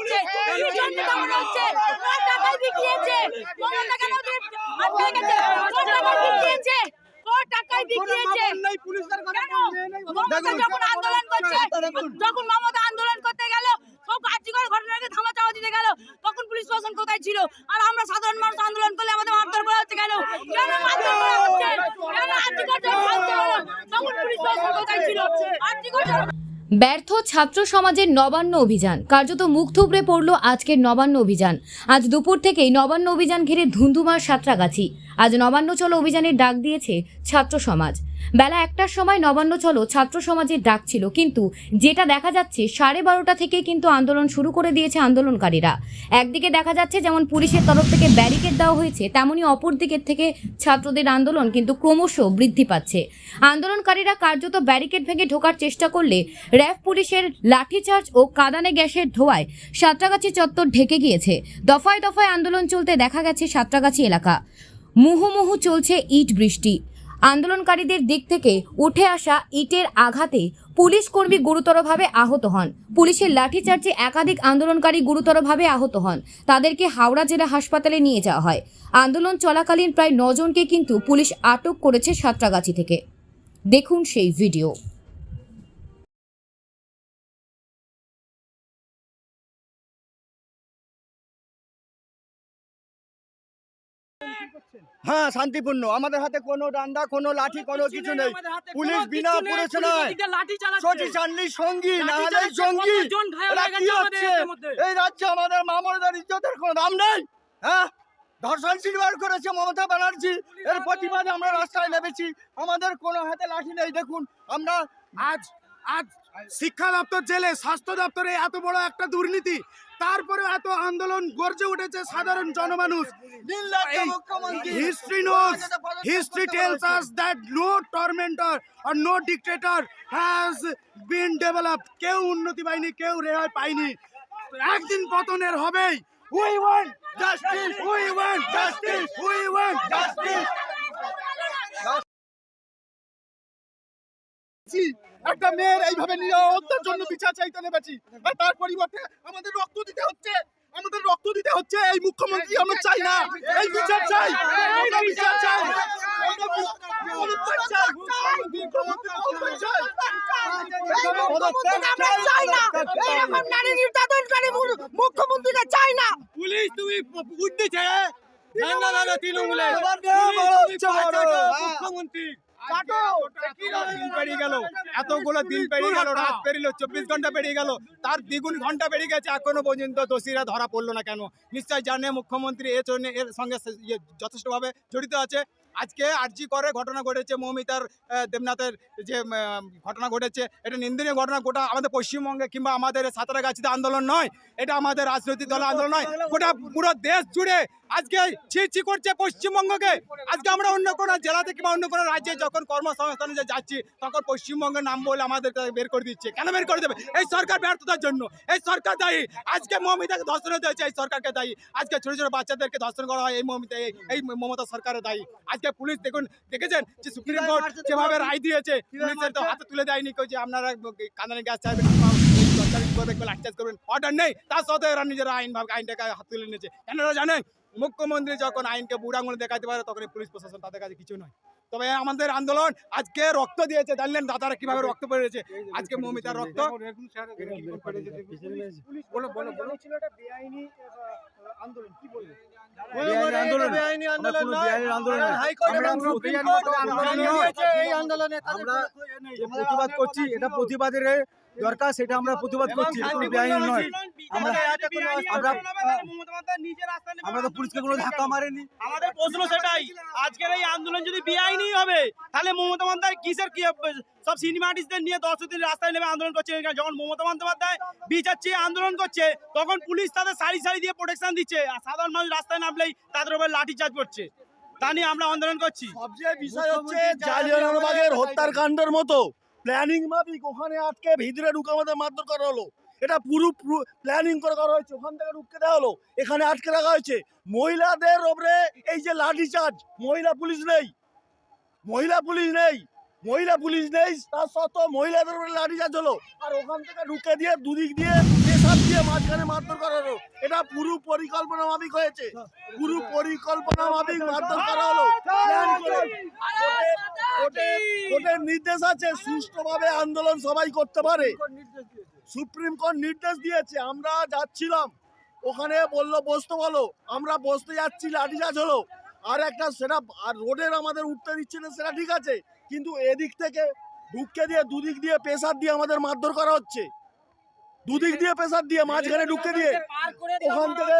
হচ্ছে কার টাকায় বিকিয়েছে মমতা কেন ওদের আটকে রেখেছে কার টাকায় বিকিয়েছে কার টাকায় কেন মমতা যখন আন্দোলন করছে যখন মমতা আন্দোলন করতে গেল সব কার্যকর ঘটনাকে থামা চাওয়া দিতে গেল তখন পুলিশ প্রশাসন কোথায় ছিল? আর আমরা সাধারণ মানুষ আন্দোলন করলে আমাদের মারধর করা হচ্ছে কেন? কেন মারধর করা হচ্ছে? কেন আর্থিকর যখন তখন পুলিশ প্রশাসন কোথায় ছিল? আর্থিকর ব্যর্থ ছাত্র সমাজের নবান্ন অভিযান। কার্যত মুখ থুবড়ে পড়ল আজকের নবান্ন অভিযান। আজ দুপুর থেকেই নবান্ন অভিযান ঘিরে ধুন্ধুমার সাঁতরাগাছি। আজ নবান্ন চলো অভিযানের ডাক দিয়েছে ছাত্র সমাজ। বেলা একটার সময় নবান্ন চলো ছাত্র সমাজের ডাক ছিল, কিন্তু যেটা দেখা যাচ্ছে সাড়ে বারোটা থেকে কিন্তু আন্দোলন শুরু করে দিয়েছে আন্দোলনকারীরা। একদিকে দেখা যাচ্ছে যেমন পুলিশের তরফ থেকে ব্যারিকেড দেওয়া হয়েছে, তেমনি অপর দিকের থেকে ছাত্রদের আন্দোলন কিন্তু ক্রমশ বৃদ্ধি পাচ্ছে। আন্দোলনকারীরা কার্যত ব্যারিকেড ভেঙে ঢোকার চেষ্টা করলে র্যাব পুলিশের লাঠিচার্জ ও কাদানে গ্যাসের ধোয়ায় সাঁতরাগাছি চত্বর ঢেকে গিয়েছে। দফায় দফায় আন্দোলন চলতে দেখা গেছে সাঁতরাগাছি এলাকা। মুহুমুহু চলছে ইট বৃষ্টি। আন্দোলনকারীদের দিক থেকে উঠে আসা ইটের আঘাতে পুলিশ কর্মী গুরুতরভাবে আহত হন। পুলিশের লাঠিচার্জে একাধিক আন্দোলনকারী গুরুতরভাবে আহত হন। তাদেরকে হাওড়া জেলা হাসপাতালে নিয়ে যাওয়া হয়। আন্দোলন চলাকালীন প্রায় নজনকে কিন্তু পুলিশ আটক করেছে সাতরাগাছি থেকে। দেখুন সেই ভিডিও। হ্যাঁ শান্তিপূর্ণ। আমাদের হাতে কোনো ডান্ডা কোনো লাঠি কোনো কিছু নেই। পুলিশ বিনা সঙ্গী না হলে এই রাজ্যে আমাদের মামলাদার ইজ্জতের কোনো দাম নেই? হ্যাঁ? ধর্ষণ করেছে মমতা ব্যানার্জি। এর প্রতিবাদে আমরা রাস্তায় নেমেছি। আমাদের কোনো হাতে লাঠি নেই। দেখুন আমরা আজ আজ শিক্ষা দপ্তর জেলে স্বাস্থ্য দপ্তরে এত বড় একটা দুর্নীতি তারপরে এত আন্দোলন গর্জে উঠেছে সাধারণ জনমানুষ। History knows history tells us that no. Tormentor or no dictator has been developed কেউ উন্নতি পায়নি কেউ রেহাই পায়নি। একদিন পতনের হবেই। We want justice we want justice we want justice একটা মেয়ের এইভাবে নিরাপত্তার জন্য বিচার চাইতে নেমেছি। আর তার পরিবর্তে আমাদের রক্ত দিতে হচ্ছে। আমাদের রক্ত দিতে হচ্ছে। এই মুখ্যমন্ত্রী আমরা চাই না। এই বিচার চাই। আমরা বিচার চাই। চাই। মুখ্যমন্ত্রীকে চাই না। পুলিশ তুমি উঠতে ছেড়ে মুখ্যমন্ত্রী। এতগুলো দিন পেরিয়ে গেল রাত পেরিয়ে চব্বিশ ঘণ্টা পেরিয়ে গেল। তার দ্বিগুণ ঘণ্টা পেরিয়ে গেছে এখনও পর্যন্ত দোষীরা ধরা পড়ল না কেন? নিশ্চয় জানে মুখ্যমন্ত্রী এর জন্য এর সঙ্গে ইয়ে যথেষ্টভাবে জড়িত আছে। আজকে আরজি করে ঘটনা ঘটেছে মৌমিতার দেবনাথের যে ঘটনা ঘটেছে এটা নিন্দনীয় ঘটনা গোটা আমাদের পশ্চিমবঙ্গে কিংবা আমাদের সাঁতারাগাছিতে আন্দোলন নয়। এটা আমাদের রাজনৈতিক দলের আন্দোলন নয়। গোটা পুরো দেশ জুড়ে আজকে ছি ছি করছে পশ্চিমবঙ্গকে। আজকে আমরা অন্য কোনো জেলাতে কিংবা অন্য কোনো রাজ্যে যখন কর্মসংস্থানে যে যাচ্ছি তখন পশ্চিমবঙ্গের নাম বলে আমাদের বের করে দিচ্ছে। কেন বের করে দেবে? এই সরকার ব্যর্থতার জন্য। এই সরকার দায়ী। আজকে মমিতাকে ধর্ষণ হতে হচ্ছে এই সরকারকে দায়ী। আজকে ছোট ছোট বাচ্চাদেরকে ধর্ষণ করা হয় এই মমিতা এই- মমতা সরকারের দায়ী। আজকে পুলিশ দেখুন দেখেছেন যে সুপ্রিম কোর্ট যেভাবে রায় দিয়েছে পুলিশের তো হাতে তুলে দেয়নি কেউ যে আপনারা কান্দানে গ্যাস চাইবেন সরকারি লাঠিচার্জ করবেন। অর্ডার নেই তার সাথে এরা নিজেরা আইন ভাবে আইনটাকে হাত তুলে নিয়েছে। কেন জানেন মুখ্যমন্ত্রী যখন আইনকে বুড়া দেখাতে পারে তখন এই পুলিশ প্রশাসন তাদের কাছে কিছু নয়। তবে আমাদের আন্দোলন আজকে রক্ত দিয়েছে জানলেন দাদারা কীভাবে রক্ত পড়েছে আজকে মমিতার রক্ত। প্রতিবাদ করছি এটা প্রতিবাদের দরকার সেটা আমরা প্রতিবাদ করছি বেআইনি নয়। আমরা আমরা আমরা তো পুলিশকে কোনো ধাক্কা মারিনি। আমাদের প্রশ্ন সেটাই আজকের এই আন্দোলন যদি বেআইনি হবে তাহলে মমতা বন্দ্যোপাধ্যায় কিসের কি সব সিনেমা আর্টিস্টদের নিয়ে দশ দিন রাস্তায় নেমে আন্দোলন করছে যখন মমতা বন্দ্যোপাধ্যায় বিচার চেয়ে আন্দোলন করছে তখন পুলিশ তাদের সারি সারি দিয়ে প্রোটেকশন দিচ্ছে আর সাধারণ মানুষ রাস্তায় নামলেই তাদের উপর লাঠি চার্জ করছে। তা নিয়ে আমরা আন্দোলন করছি। সবচেয়ে বিষয় হচ্ছে জালিয়ানবাগের হত্যার কাণ্ডের মতো প্ল্যানিং মাফিক, ওখানে আটকে ভিতরে ঢুকে আমাদের মারধর করা হলো। এটা পুরো প্ল্যানিং করে করা হয়েছে, ওখান থেকে ঢুকতে দেওয়া হলো। এখানে আটকে রাখা হয়েছে। মহিলাদের ওপরে এই যে লাঠি চার্জ, মহিলা পুলিশ নেই। মহিলা পুলিশ নেই। মহিলা পুলিশ নেই, তার সত্ত্বেও মহিলাদের উপরে লাঠি চার্জ হলো। আর ওখান থেকে ঢুকে দিয়ে দুদিক দিয়ে দিয়ে মাঝখানে মারধর এটা এটা পুরো পরিকল্পনা মাফিক হয়েছে। পুরো পরিকল্পনা মাফিক মারধর করা হলো কোর্টের নির্দেশ আছে সুষ্ঠুভাবে আন্দোলন সবাই করতে পারে। সুপ্রিম কোর্ট নির্দেশ দিয়েছে। আমরা যাচ্ছিলাম। ওখানে বলল বসতে বলো। আমরা বসতে যাচ্ছি লাঠিচার্জ হলো। আর একটা সেটা আর রোডের আমাদের উঠতে দিচ্ছে না সেটা ঠিক আছে। কিন্তু এদিক থেকে ঢুকে দিয়ে দুদিক দিয়ে প্রেসার দিয়ে আমাদের মারধর করা হচ্ছে। দুদিক দিয়ে প্রেসার দিয়ে মাঝখানে ঢুকে দিয়ে। ওখান থেকে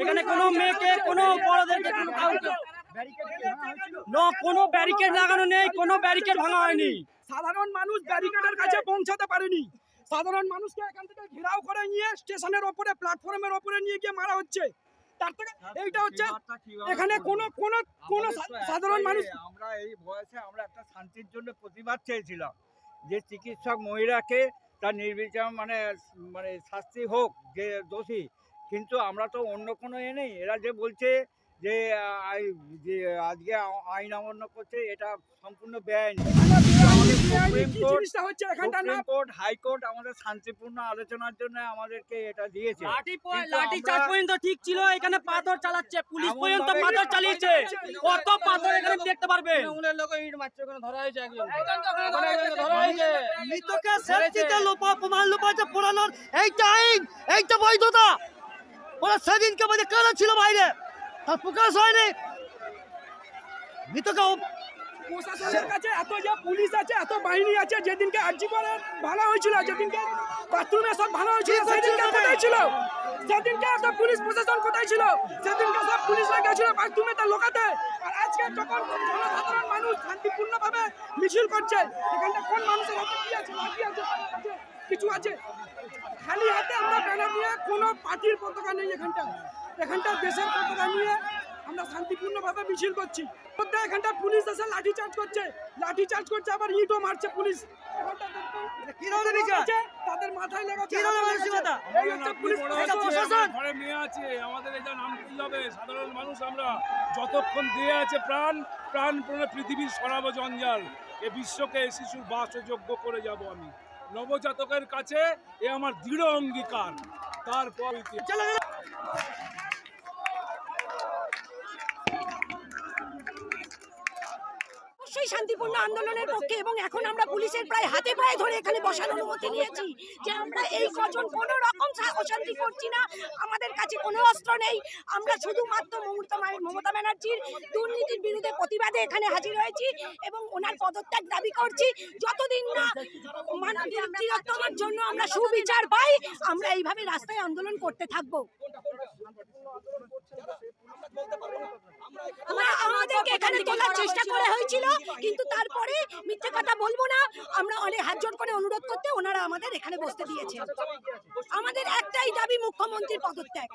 এখানে কোনো মেয়েকে কোনো বড়দেরকে কোনো না কোনো ব্যারিকেড লাগানো নেই কোনো ব্যারিকেড ভাঙা হয়নি। সাধারণ মানুষ ব্যারিকেডের কাছে পৌঁছাতে পারেনি। সাধারণ মানুষকে এখান থেকে ঘেরাও করে নিয়ে স্টেশনের ওপরে প্ল্যাটফর্মের ওপরে নিয়ে গিয়ে মারা হচ্ছে। তার থেকে এইটা হচ্ছে এখানে কোনো কোনো কোনো সাধারণ মানুষ আমরা এই বয়সে আমরা একটা শান্তির জন্য প্রতিবাদ চেয়েছিলাম। যে চিকিৎসক মহিলাকে তার নির্বিচার মানে মানে শাস্তি হোক, যে দোষী, কিন্তু আমরা তো অন্য কোনো এ নেই। এরা যে বলছে যে আই- যে আজকে আইন অমান্য করছে এটা সম্পূর্ণ বেআইনি। কোর্ট- হচ্ছে এখানটা কোর্ট হাইকোর্ট আমাদের শান্তিপূর্ণ আলোচনার জন্য আমাদেরকে এটা দিয়েছে। লাঠি চার্জ পর্যন্ত ঠিক ছিল এখানে পাথর চালাচ্ছে পুলিশ পর্যন্ত পাথর চালিয়েছে। কত পাথর এখানে দেখতে পারবে? মৃতকে সেফটিতে লোপা প্রমাণ লোপাচ্ছে পোড়ানোর এইটা আইন এইটা বৈধতা। ওরা সেদিনকে বলে কেন ছিল বাইরে? তার প্রকাশ হয়নি। মৃতকে প্রশাসনের কাছে এত যে পুলিশ আছে এত বাহিনী আছে যেদিনকে আর্জি করে ভালো হয়েছিল যেদিনকে বাথরুমে সব ভালো হয়েছিল সেদিনকে কোথায় ছিল? সেদিনকে এত পুলিশ প্রশাসন কোথায় ছিল? সেদিনকে সব পুলিশরা গেছিল বাথরুমে তা লোকাতে। আর আজকে যখন জনসাধারণ মানুষ শান্তিপূর্ণভাবে মিছিল করছে এখানটা কোন মানুষের হাতে কি আছে লাঠি আছে, কিছু আছে? খালি হাতে আমরা ব্যানার নিয়ে কোনো পার্টির পতাকা নেই এখানটা এখানটা দেশের পতাকা নিয়ে আমরা শান্তিপূর্ণভাবে মিছিল করছি। মধ্যে এখানটা পুলিশ এসে লাঠি চার্জ করছে। লাঠি চার্জ করছে আবার ইটও মারছে পুলিশ। তাদের মাথায় লেগেছে। ঘরে মেয়ে আছে আমাদের এটা নাম কি হবে? সাধারণ মানুষ আমরা যতক্ষণ দিয়ে আছে প্রাণ প্রাণ প্রাণে পৃথিবীর সরাব জঞ্জাল। এ বিশ্বকে শিশুর বাসযোগ্য করে যাব আমি। নবজাতকের কাছে এ আমার দৃঢ় অঙ্গীকার। তারপর অবশ্যই শান্তিপূর্ণ আন্দোলনের পক্ষে এবং এখন আমরা পুলিশের প্রায় হাতে পায়ে ধরে এখানে বসার অনুমতি নিয়েছি যে আমরা এই কজন কোনো রকম অশান্তি করছি না। আমাদের কাছে কোনো অস্ত্র নেই। আমরা শুধুমাত্র মমতা মমতা ব্যানার্জির দুর্নীতির বিরুদ্ধে প্রতিবাদে এখানে হাজির হয়েছি এবং ওনার পদত্যাগ দাবি করছি। যতদিন না মানবীয় জন্য আমরা সুবিচার পাই, আমরা এইভাবে রাস্তায় আন্দোলন করতে থাকব। আমরা আমাদেরকে এখানে তোলার চেষ্টা করা হয়েছিল, কিন্তু তারপরে মিথ্যে কথা বলব না। আমরা অনেক হাত জোট করে অনুরোধ করতে ওনারা আমাদের এখানে বসতে দিয়েছে আমাদের একটাই দাবি মুখ্যমন্ত্রীর পদত্যাগ।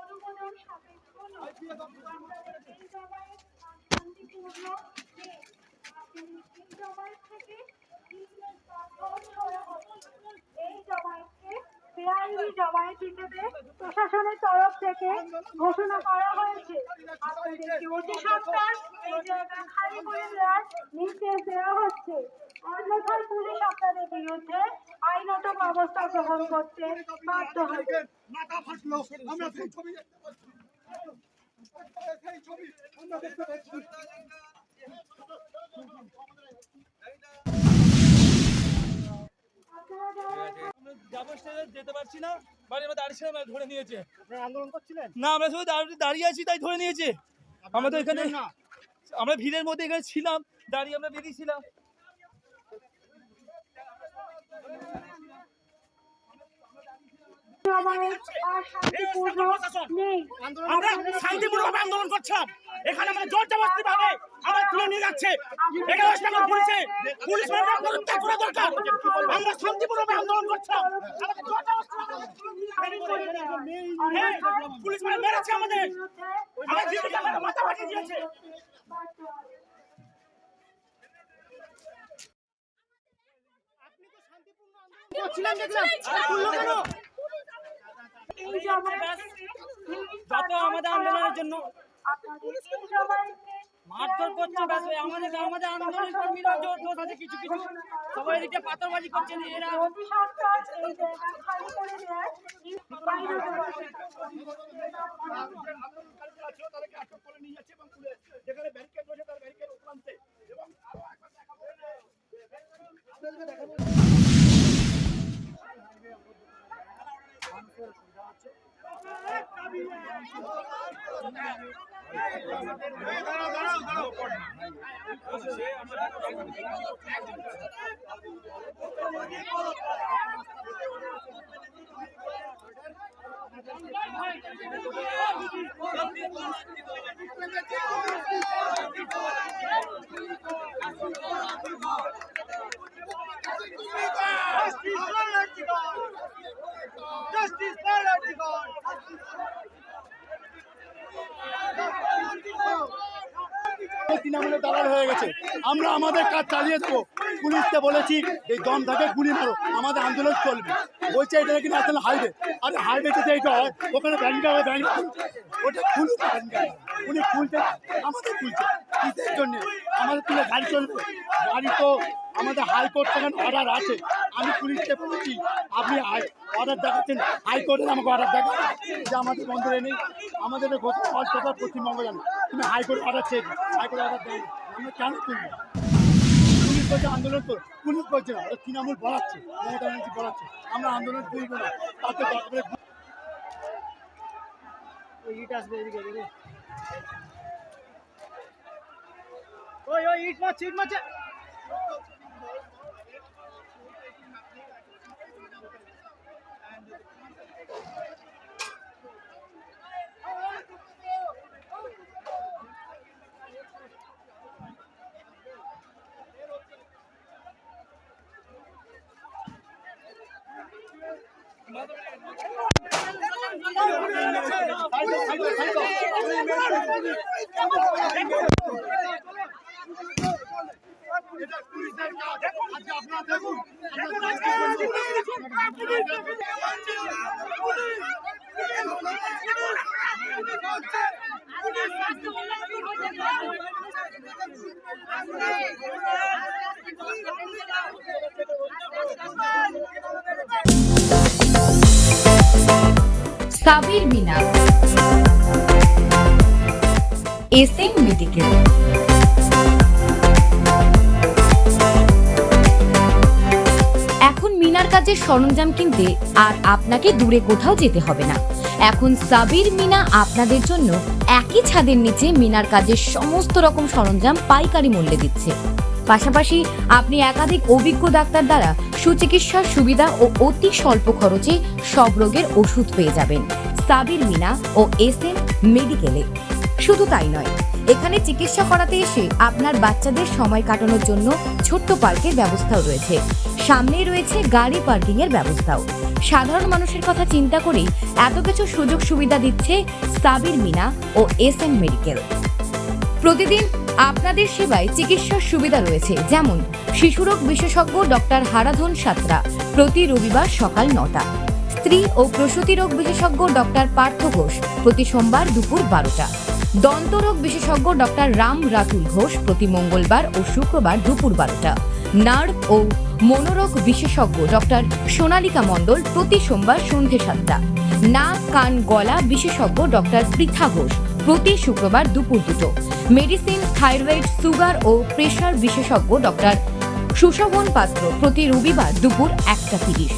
অনুমোদন জমায়েত হিসেবে প্রশাসনের তরফ থেকে ঘোষণা করা হয়েছে আপনাদেরকে নির্দেশ দেওয়া হচ্ছে অন্যথায় পুলিশ আপনাদের বিরুদ্ধে আইনত ব্যবস্থা গ্রহণ করতে বাধ্য হবে যেতে পারছি না বাড়ির মধ্যে দাঁড়িয়ে ছিলাম ধরে নিয়েছে আন্দোলন না আমরা শুধু দাঁড়িয়ে- আছি, তাই ধরে নিয়েছে। আমরা তো এখানে আমরা ভিড়ের মধ্যে এখানে ছিলাম, দাঁড়িয়ে আমরা বেরিয়েছিলাম জমায়েত আর শান্তিপূর্ণ নেই আমরা শান্তিপূর্ণভাবে আন্দোলন করছিলাম এখানে আমরা জোর জবরদস্তি ভাবে আবার তুলে নিয়ে যাচ্ছে এটা ওয়েস্ট পুলিশে পদত্যাগ করা দরকার আমরা শান্তিপূর্ণভাবে আন্দোলন করছিলাম পুলিশ ম্যাডাম মেরেছে আমাদের আমার মাথা ফাটিয়ে দিয়েছে বাধ্য হবে এই জমায়েত থেকে যত আমাদের আন্দোলনের জন্য জমায়েতকে করছে ব্যাস আমাদের আমাদের আন্দোলন কর্মীরা জোর দোষ আছে কিছু কিছু সবাই এদিকে পাথরবাজি করছে এরা মোদী সরকার এই জায়গা তৃণমূলের দালাল হয়ে গেছে। আমরা আমাদের কাজ চালিয়ে দেবো। পুলিশকে বলেছি, এই দম থাকে গুলি মারো। আমাদের আন্দোলন চলবে। বলছে এটা নাকি ন্যাশনাল হাইওয়ে। আরে হাইওয়ে যদি এইটা হয়, ওখানে ব্যাংক হবে ব্যাংক ওটা খুলুন ব্যাংক। উনি খুলছে আমাদের খুলছে কিসের জন্য? আমাদের তুলে গাড়ি চলবে। গাড়ি তো আমাদের হাইকোর্ট থেকে অর্ডার আছে। আমি পুলিশকে বলেছি, আপনি অর্ডার দেখাচ্ছেন। হাইকোর্টের আমাকে অর্ডার দেখা যে আমাদের বন্ধরে নেই। আমাদের অল টোটাল পশ্চিমবঙ্গ জানো। তুমি হাইকোর্ট অর্ডার চেয়ে হাইকোর্ট অর্ডার দেয় আমরা কেন তুলবো? পুলিশ বলছে আন্দোলন করো। পুলিশ বলছে না। তৃণমূল বলাচ্ছে। মমতা ব্যানার্জি বলাচ্ছে। আমরা আন্দোলন করব না। তাতে দরকারে ইট আসবে এদিকে। ওই ওই ইট মারছে ইট মারছে। Sabir Mina. S M medical এখন মিনার কাজের সরঞ্জাম কিনতে আর আপনাকে দূরে কোথাও যেতে হবে না। এখন সাবির মিনা আপনাদের জন্য একই ছাদের নিচে মিনার কাজের সমস্ত রকম সরঞ্জাম পাইকারি মূল্যে দিচ্ছে। পাশাপাশি আপনি একাধিক অভিজ্ঞ ডাক্তার দ্বারা সুচিকিৎসার সুবিধা ও অতি স্বল্প খরচে সব রোগের ওষুধ পেয়ে যাবেন। সাবির মিনা ও এস এম মেডিকেলে। শুধু তাই নয় এখানে চিকিৎসা করাতে এসে আপনার বাচ্চাদের সময় কাটানোর জন্য ছোট্ট পার্কের ব্যবস্থাও রয়েছে। সামনেই রয়েছে গাড়ি পার্কিং এর ব্যবস্থাও। সাধারণ মানুষের কথা চিন্তা করেই এত কিছু সুযোগ সুবিধা দিচ্ছে সাবির মিনা ও এস এম মেডিকেল। প্রতিদিন আপনাদের সেবায় চিকিৎসার সুবিধা রয়েছে, যেমন শিশুরোগ বিশেষজ্ঞ ডক্টর হারাধন সাতরা প্রতি রবিবার সকাল নটা। স্ত্রী ও প্রসূতি রোগ বিশেষজ্ঞ ডক্টর পার্থ ঘোষ প্রতি সোমবার দুপুর বারোটা। দন্তরোগ বিশেষজ্ঞ ডক্টর রাম রাতুল ঘোষ প্রতি মঙ্গলবার ও শুক্রবার দুপুর বারোটা। নার্ভ ও মনোরোগ বিশেষজ্ঞ ডক্টর সোনালিকা মণ্ডল প্রতি সোমবার সন্ধে সাতটা। নাক, কান, গলা বিশেষজ্ঞ ডক্টর পৃথা ঘোষ প্রতি শুক্রবার দুপুর দুটো। মেডিসিন, থাইরয়েড, সুগার ও প্রেশার বিশেষজ্ঞ ডক্টর সুশোভন পাত্র প্রতি রবিবার দুপুর একটা তিরিশ।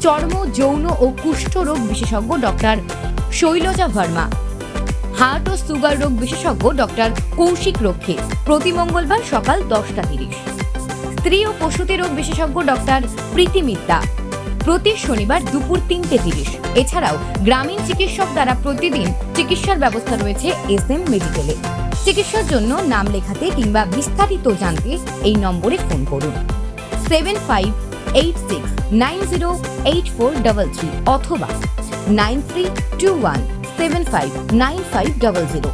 চর্ম, যৌন ও কুষ্ঠ রোগ বিশেষজ্ঞ ডক্টর শৈলজা ভার্মা হার্ট ও সুগার রোগ বিশেষজ্ঞ ডক্টর কৌশিক রক্ষে প্রতি মঙ্গলবার সকাল দশটা তিরিশ। স্ত্রী ও প্রসূতি রোগ বিশেষজ্ঞ ডক্টর প্রীতি মিত্তা প্রতি শনিবার দুপুর তিনটে তিরিশ। এছাড়াও গ্রামীণ চিকিৎসক দ্বারা প্রতিদিন চিকিৎসার ব্যবস্থা রয়েছে এস এম মেডিকেলে। চিকিৎসার জন্য নাম লেখাতে কিংবা বিস্তারিত জানতে এই নম্বরে ফোন করুন। Seven five eight six nine zero eight four double three অথবা nine three two one seven five nine five double zero